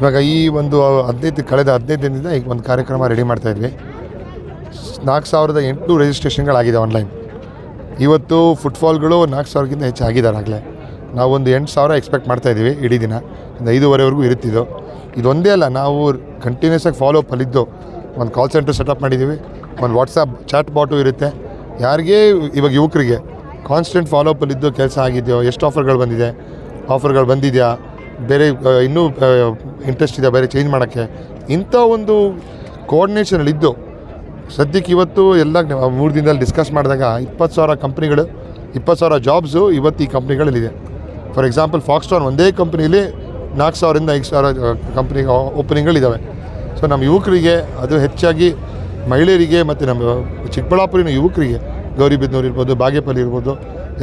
ಇವಾಗ ಈ ಒಂದು ಹದಿನೈದು, ಕಳೆದ ಹದಿನೈದು ದಿನದಿಂದ ಈಗ ಒಂದು ಕಾರ್ಯಕ್ರಮ ರೆಡಿ ಮಾಡ್ತಾಯಿದ್ವಿ ನಾಲ್ಕು ಸಾವಿರದ ಎಂಟು ರಿಜಿಸ್ಟ್ರೇಷನ್ಗಳಾಗಿದೆ ಆನ್ಲೈನ್ ಇವತ್ತು ಫುಟ್ಬಾಲ್ಗಳು ನಾಲ್ಕು ಸಾವಿರಕ್ಕಿಂತ ಹೆಚ್ಚು ಆಗಲೇ. ನಾವೊಂದು ಎಂಟು ಸಾವಿರ ಎಕ್ಸ್ಪೆಕ್ಟ್ ಮಾಡ್ತಾಯಿದ್ದೀವಿ ಇಡೀ ದಿನ. ಒಂದು ಐದೂವರೆವರೆಗೂ ಇರುತ್ತಿದ್ದು. ಇದೊಂದೇ ಅಲ್ಲ, ನಾವು ಕಂಟಿನ್ಯೂಸ್ ಆಗಿ ಅಲ್ಲಿದ್ದು ಒಂದು ಕಾಲ್ ಸೆಂಟರ್ ಸೆಟಪ್ ಮಾಡಿದ್ದೀವಿ. ಒಂದು ವಾಟ್ಸಪ್ ಚಾಟ್ ಬಾಟು ಇರುತ್ತೆ. ಯಾರಿಗೆ, ಇವಾಗ ಯುವಕರಿಗೆ ಕಾನ್ಸ್ಟೆಂಟ್ ಫಾಲೋ ಅಪ್ಪಲ್ಲಿದ್ದು ಕೆಲಸ ಆಗಿದೆಯೋ, ಎಷ್ಟು ಆಫರ್ಗಳು ಬಂದಿದೆ ಆಫರ್ಗಳು ಬಂದಿದೆಯಾ ಬೇರೆ ಇನ್ನೂ ಇಂಟ್ರೆಸ್ಟ್ ಇದೆ, ಬೇರೆ ಚೇಂಜ್ ಮಾಡೋಕ್ಕೆ. ಇಂಥ ಒಂದು ಕೋಆರ್ಡಿನೇಷನಲ್ಲಿದ್ದು ಸದ್ಯಕ್ಕೆ ಇವತ್ತು ಎಲ್ಲ ಮೂರು ದಿನದಲ್ಲಿ ಡಿಸ್ಕಸ್ ಮಾಡಿದಾಗ ಇಪ್ಪತ್ತು ಸಾವಿರ ಕಂಪ್ನಿಗಳು ಇಪ್ಪತ್ತು ಸಾವಿರ ಜಾಬ್ಸು ಇವತ್ತು ಈ ಕಂಪ್ನಿಗಳಲ್ಲಿದೆ ಫಾರ್ ಎಕ್ಸಾಂಪಲ್ ಫಾಕ್ಸ್ಟಾನ್ ಒಂದೇ ಕಂಪ್ನೀಲಿ ನಾಲ್ಕು ಸಾವಿರದಿಂದ ಐದು ಸಾವಿರ ಕಂಪ್ನಿ ಓಪನಿಂಗ್ಗಳಿದ್ದಾವೆ ಸೊ ನಮ್ಮ ಯುವಕರಿಗೆ, ಅದು ಹೆಚ್ಚಾಗಿ ಮಹಿಳೆಯರಿಗೆ ಮತ್ತು ನಮ್ಮ ಚಿಕ್ಕಬಳ್ಳಾಪುರಿನ ಯುವಕರಿಗೆ, ಗೌರಿಬಿದ್ನೂರು ಇರ್ಬೋದು, ಬಾಗೇಪಲ್ಲಿ ಇರ್ಬೋದು,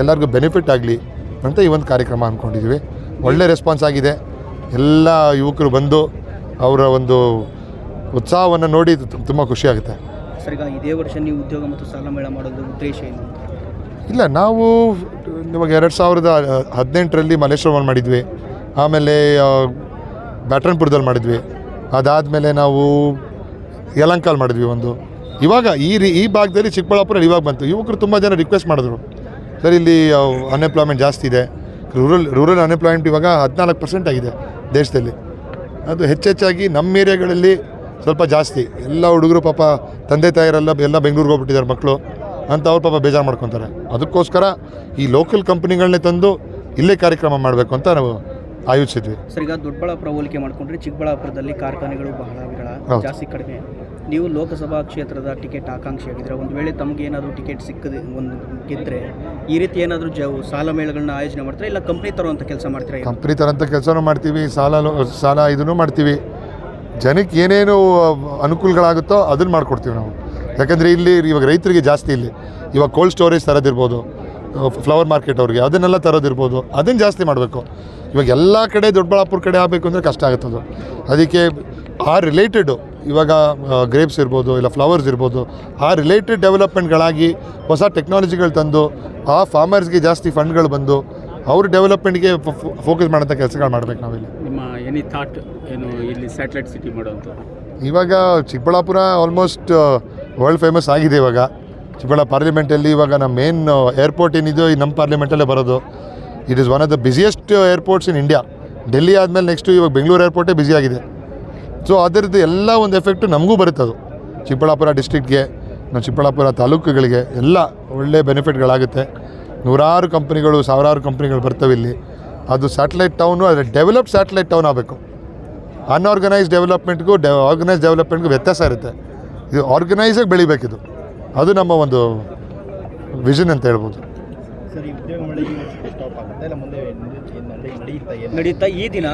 ಎಲ್ಲರಿಗೂ ಬೆನಿಫಿಟ್ ಆಗಲಿ ಅಂತ ಈ ಒಂದು ಕಾರ್ಯಕ್ರಮ ಅಂದ್ಕೊಂಡಿದ್ದೀವಿ. ಒಳ್ಳೆ ರೆಸ್ಪಾನ್ಸ್ ಆಗಿದೆ. ಎಲ್ಲ ಯುವಕರು ಬಂದು ಅವರ ಒಂದು ಉತ್ಸಾಹವನ್ನು ನೋಡಿ ತುಂಬ ಖುಷಿಯಾಗುತ್ತೆ ಸರ್ ಈಗ ಇದೇ ವರ್ಷ ನೀವು ಉದ್ಯೋಗ ಮತ್ತು ಸಾಲ ಮೇಳ ಮಾಡೋದು ಉದ್ದೇಶ ಏನು? ಇಲ್ಲ ನಾವು ಇವಾಗ ಎರಡು ಸಾವಿರದ ಹದಿನೆಂಟರಲ್ಲಿ ಮಲ್ಲೇಶ್ವರಮಲ್ಲಿ ಮಾಡಿದ್ವಿ. ಆಮೇಲೆ ಬ್ಯಾಟ್ರನ್ಪುರದಲ್ಲಿ ಮಾಡಿದ್ವಿ. ಅದಾದಮೇಲೆ ನಾವು ಯಲಂಕಾಲ್ ಮಾಡಿದ್ವಿ ಒಂದು. ಇವಾಗ ಈ ರೀ ಈ ಭಾಗದಲ್ಲಿ ಚಿಕ್ಕಬಳ್ಳಾಪುರ ಇವಾಗ ಬಂತು. ಯುವಕರು ತುಂಬ ಜನ ರಿಕ್ವೆಸ್ಟ್ ಮಾಡಿದ್ರು. ಸರ್ ಇಲ್ಲಿ ಅನ್ಎಂಪ್ಲಾಯ್ಮೆಂಟ್ ಜಾಸ್ತಿ ಇದೆ. ರೂರಲ್ ರೂರಲ್ ಅನ್ಎಂಪ್ಲಾಯ್ಮೆಂಟ್ ಇವಾಗ ಹದಿನಾಲ್ಕು ಪರ್ಸೆಂಟ್ ಆಗಿದೆ ದೇಶದಲ್ಲಿ. ಅದು ಹೆಚ್ಚೆಚ್ಚಾಗಿ ನಮ್ಮ ಏರಿಯಾಗಳಲ್ಲಿ ಸ್ವಲ್ಪ ಜಾಸ್ತಿ. ಎಲ್ಲ ಹುಡುಗರು ಪಾಪ ತಂದೆ ತಾಯಿರೆಲ್ಲ ಎಲ್ಲ ಬೆಂಗಳೂರಿಗೆ ಹೋಗ್ಬಿಟ್ಟಿದ್ದಾರೆ ಮಕ್ಕಳು ಅಂತ ಅವ್ರು ಪಾಪ ಬೇಜಾರು ಮಾಡ್ಕೊತಾರೆ. ಅದಕ್ಕೋಸ್ಕರ ಈ ಲೋಕಲ್ ಕಂಪ್ನಿಗಳನ್ನೇ ತಂದು ಇಲ್ಲೇ ಕಾರ್ಯಕ್ರಮ ಮಾಡಬೇಕು ಅಂತ ನಾವು ಆಯೋಜಿಸಿದ್ವಿ. ಸರ್ ಈಗ ದೊಡ್ಡಬಳ್ಳಾಪುರ ಹೋಲಿಕೆ ಮಾಡಿಕೊಂಡ್ರೆ ಚಿಕ್ಕಬಳ್ಳಾಪುರದಲ್ಲಿ ಕಾರ್ಖಾನೆಗಳು ಬಹಳ ವಿರಳ ಜಾಸ್ತಿ ಕಡಿಮೆ. ನೀವು ಲೋಕಸಭಾ ಕ್ಷೇತ್ರದ ಟಿಕೆಟ್ ಆಕಾಂಕ್ಷಿಯಾಗಿದ್ದರೆ ಒಂದು ವೇಳೆ ತಮಗೆ ಏನಾದರೂ ಟಿಕೆಟ್ ಸಿಕ್ಕದೆ ಒಂದು ಗೆದ್ದರೆ ಈ ರೀತಿ ಏನಾದರೂ ಜ ಸಾಲ ಮೇಳಗಳನ್ನ ಆಯೋಜನೆ ಮಾಡ್ತಾರೆ? ಇಲ್ಲ ಕಂಪ್ನಿ ತರುವಂಥ ಕೆಲಸ ಮಾಡ್ತಾರೆ ಕಂಪ್ನಿ ತರೋಂಥ ಕೆಲಸನೂ ಮಾಡ್ತೀವಿ ಸಾಲ ಸಾಲ ಇದನ್ನು ಮಾಡ್ತೀವಿ. ಜನಕ್ಕೆ ಏನೇನು ಅನುಕೂಲಗಳಾಗುತ್ತೋ ಅದನ್ನು ಮಾಡಿಕೊಡ್ತೀವಿ ನಾವು. ಯಾಕಂದರೆ ಇಲ್ಲಿ ಇವಾಗ ರೈತರಿಗೆ ಜಾಸ್ತಿ ಇಲ್ಲಿ. ಇವಾಗ ಕೋಲ್ಡ್ ಸ್ಟೋರೇಜ್ ತರೋದಿರ್ಬೋದು. ಫ್ಲವರ್ ಮಾರ್ಕೆಟ್ ಅವ್ರಿಗೆ ಅದನ್ನೆಲ್ಲ ತರೋದಿರ್ಬೋದು. ಅದನ್ನು ಜಾಸ್ತಿ ಮಾಡಬೇಕು. ಇವಾಗ ಎಲ್ಲ ಕಡೆ ದೊಡ್ಡಬಳ್ಳಾಪುರ ಕಡೆ ಆಗಬೇಕು ಅಂದರೆ ಕಷ್ಟ ಆಗುತ್ತದು ಅದಕ್ಕೆ ಆ ರಿಲೇಟೆಡು ಇವಾಗ ಗ್ರೇಪ್ಸ್ ಇರ್ಬೋದು ಇಲ್ಲ ಫ್ಲವರ್ಸ್ ಇರ್ಬೋದು ಆ ರಿಲೇಟೆಡ್ ಡೆವಲಪ್ಮೆಂಟ್ಗಳಾಗಿ ಹೊಸ ಟೆಕ್ನಾಲಜಿಗಳು ತಂದು ಆ ಫಾರ್ಮರ್ಸ್ಗೆ ಜಾಸ್ತಿ ಫಂಡ್ಗಳು ಬಂದು ಅವ್ರ ಡೆವಲಪ್ಮೆಂಟ್ಗೆ ಫೋಕಸ್ ಮಾಡೋಂಥ ಕೆಲಸಗಳು ಮಾಡ್ಬೇಕು ನಾವಿಲ್ಲಿ ನಿಮ್ಮ ಎನಿ ಥಾಟ್ ಏನು ಇಲ್ಲಿ ಸ್ಯಾಟಲೈಟ್ ಸಿಟಿ ಮಾಡುವಂಥ ಇವಾಗ ಚಿಕ್ಕಬಳ್ಳಾಪುರ ಆಲ್ಮೋಸ್ಟ್ ವರ್ಲ್ಡ್ ಫೇಮಸ್ ಆಗಿದೆ ಇವಾಗ. ಚಿಕ್ಕಬಳ್ಳಾಪುರ ಪಾರ್ಲಿಮೆಂಟಲ್ಲಿ ಇವಾಗ ನಮ್ಮ ಮೇನ್ ಏರ್ಪೋರ್ಟ್ ಏನಿದೆಯೋ ಈ ನಮ್ಮ ಪಾರ್ಲಿಮೆಂಟಲ್ಲೇ ಬರೋದು. It is one of the busiest airports in India Delhi ಆದಮೇಲೆ ನೆಕ್ಸ್ಟು ಇವಾಗ ಬೆಂಗಳೂರು ಏರ್ಪೋರ್ಟೇ ಬ್ಯುಸಿ ಆಗಿದೆ. ಸೊ ಅದರದ್ದು ಎಲ್ಲ ಒಂದು ಎಫೆಕ್ಟು ನಮಗೂ ಬರುತ್ತೆ ಅದು. ಚಿಕ್ಕಬಳ್ಳಾಪುರ ಡಿಸ್ಟ್ರಿಕ್ಟ್ಗೆ ನಮ್ಮ ಚಿಕ್ಕಬಳ್ಳಾಪುರ ತಾಲೂಕುಗಳಿಗೆ ಎಲ್ಲ ಒಳ್ಳೆ ಬೆನಿಫಿಟ್ಗಳಾಗುತ್ತೆ ನೂರಾರು ಕಂಪ್ನಿಗಳು ಸಾವಿರಾರು ಕಂಪ್ನಿಗಳು ಬರ್ತವೆ ಇಲ್ಲಿ. ಅದು ಸ್ಯಾಟಲೈಟ್ ಟೌನು ಅದು ಡೆವಲಪ್ ಸ್ಯಾಟಲೈಟ್ ಟೌನ್ ಆಗಬೇಕು. ಅನ್ಆರ್ಗನೈಸ್ಡ್ ಡೆವಲಪ್ಮೆಂಟ್ಗೂ ಡೆ ಆರ್ಗನೈಸ್ ಡೆವಲಪ್ಮೆಂಟ್ಗೂ ವ್ಯತ್ಯಾಸ ಇರುತ್ತೆ. ಇದು ಆರ್ಗನೈಸಾಗಿ ಬೆಳಿಬೇಕಿದು. ಅದು ನಮ್ಮ ಒಂದು ವಿಷನ್ ಅಂತ ಹೇಳ್ಬೋದು. ಸರ್ ಈ ಉದ್ಯೋಗ ಮಳೆ ಈ ಸ್ಟಾಪ್ ಆಗುತ್ತೆ? ಇಲ್ಲ ಮುಂದೆ ನಡೆಯುತ್ತಾ ಏನು ನಡೀತಾ ಈ ದಿನ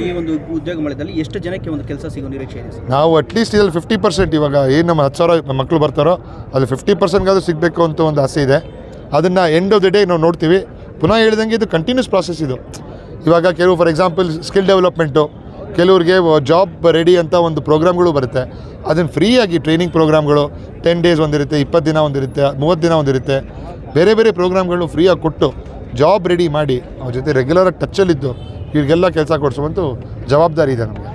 ಈ ಒಂದು ಉದ್ಯೋಗ ಮೇಳದಲ್ಲಿ ಎಷ್ಟು ಜನಕ್ಕೆ ಒಂದು ಕೆಲಸ ಸಿಗೋ ನಿರೀಕ್ಷೆ ಇದೆ ಸರ್? ನಾವು ಅಟ್ಲೀಸ್ಟ್ ಇದ್ರಲ್ಲಿ ಫಿಫ್ಟಿ ಪರ್ಸೆಂಟ್ ಇವಾಗ ಏನು ನಮ್ಮ ಹತ್ತು ಸಾವಿರ ಮಕ್ಕಳು ಬರ್ತಾರೋ ಅದು ಫಿಫ್ಟಿ ಪರ್ಸೆಂಟ್ಗಾದ್ರೂ ಸಿಗಬೇಕು ಅಂತ ಒಂದು ಆಸೆ ಇದೆ. ಅದನ್ನು ಎಂಡ್ ಆಫ್ ದ ಡೇ ನಾವು ನೋಡ್ತೀವಿ. ಪುನಃ ಹೇಳಿದಂಗೆ ಇದು ಕಂಟಿನ್ಯೂಸ್ ಪ್ರಾಸೆಸ್ ಇದು. ಇವಾಗ ಕೆಲವು ಫಾರ್ ಎಕ್ಸಾಂಪಲ್ ಸ್ಕಿಲ್ ಡೆವಲಪ್ಮೆಂಟು ಕೆಲವ್ರಿಗೆ ಜಾಬ್ ರೆಡಿ ಅಂತ ಒಂದು ಪ್ರೋಗ್ರಾಮ್ಗಳು ಬರುತ್ತೆ. ಅದನ್ನು ಫ್ರೀಯಾಗಿ ಟ್ರೈನಿಂಗ್ ಪ್ರೋಗ್ರಾಮ್ಗಳು ಟೆನ್ ಡೇಸ್ ಒಂದಿರುತ್ತೆ, ಇಪ್ಪತ್ತು ದಿನ ಒಂದಿರುತ್ತೆ, ಮೂವತ್ತು ದಿನ ಒಂದಿರುತ್ತೆ. ಬೇರೆ ಬೇರೆ ಪ್ರೋಗ್ರಾಮ್ಗಳು ಫ್ರೀಯಾಗಿ ಕೊಟ್ಟು ಜಾಬ್ ರೆಡಿ ಮಾಡಿ ಅವ್ರ ಜೊತೆ ರೆಗ್ಯುಲರಾಗಿ ಟಚ್ಚಲ್ಲಿದ್ದು ಇವರಿಗೆಲ್ಲ ಕೆಲಸ ಕೊಡಿಸುವಂತೂ ಜವಾಬ್ದಾರಿ ಇದೆ ನಮಗೆ.